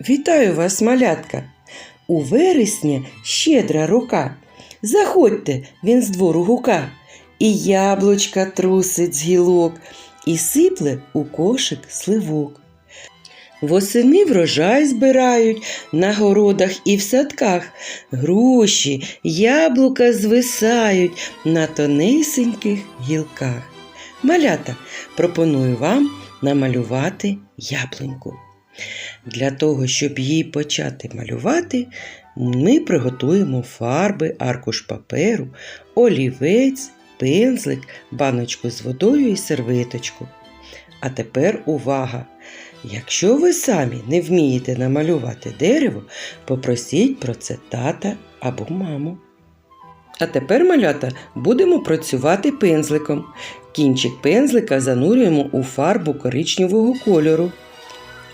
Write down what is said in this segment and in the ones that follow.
Вітаю вас, малятка! У вересня щедра рука. Заходьте, він з двору гука, і яблучка трусить з гілок, і сипле у кошик сливок. Восени врожай збирають на городах і в садках. Груші, яблука звисають на тонесеньких гілках. Малята, пропоную вам намалювати яблуньку. Для того, щоб її почати малювати, ми приготуємо фарби, аркуш паперу, олівець, пензлик, баночку з водою і серветочку. А тепер увага! Якщо ви самі не вмієте намалювати дерево, попросіть про це тата або маму. А тепер, малята, будемо працювати пензликом. Кінчик пензлика занурюємо у фарбу коричневого кольору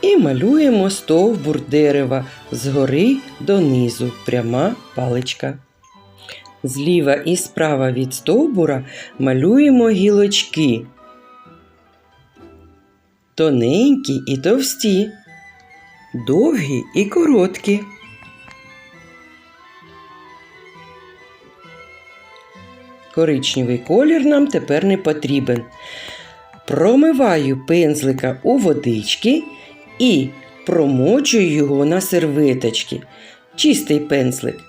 і малюємо стовбур дерева згори донизу, пряма паличка. Зліва і справа від стовбура малюємо гілочки. Тоненькі і товсті, довгі і короткі. Коричневий колір нам тепер не потрібен. Промиваю пензлика у водички і промочую його на серветочки. Чистий пензлик.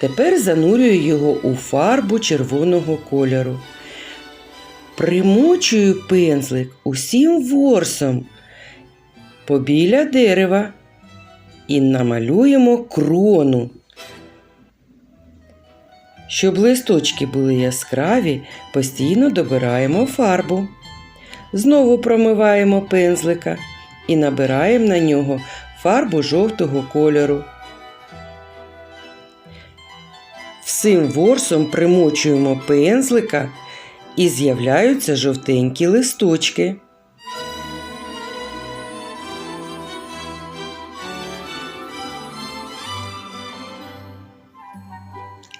Тепер занурюю його у фарбу червоного кольору. Примочую пензлик усім ворсом побіля дерева і намалюємо крону. Щоб листочки були яскраві, постійно добираємо фарбу. Знову промиваємо пензлика і набираємо на нього фарбу жовтого кольору. Всім ворсом примочуємо пензлика і з'являються жовтенькі листочки.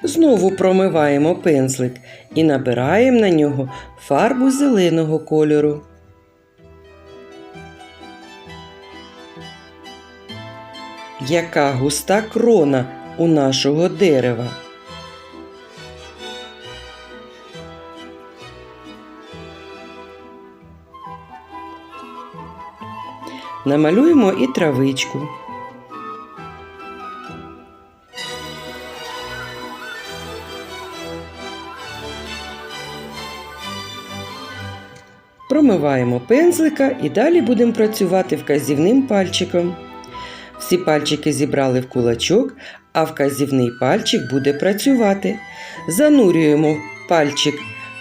Знову промиваємо пензлик і набираємо на нього фарбу зеленого кольору. Яка густа крона у нашого дерева. Намалюємо і травичку. Промиваємо пензлика і далі будемо працювати вказівним пальчиком. Всі пальчики зібрали в кулачок, а вказівний пальчик буде працювати. Занурюємо пальчик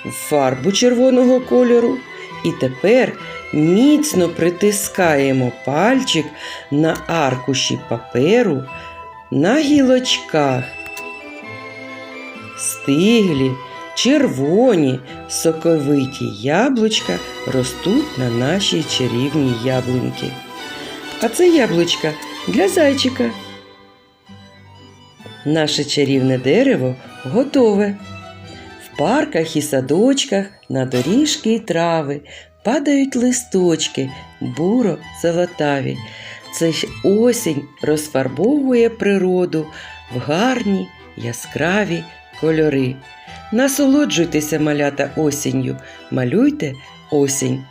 в фарбу червоного кольору. І тепер міцно притискаємо пальчик на аркуші паперу на гілочках. Стиглі, червоні, соковиті яблучка ростуть на нашій чарівній яблуньки. А це яблучка для зайчика. Наше чарівне дерево готове. В парках і садочках на доріжки і трави падають листочки, буро золотаві. Це ж осінь розфарбовує природу в гарні яскраві кольори. Насолоджуйтеся малята осінню, малюйте осінь.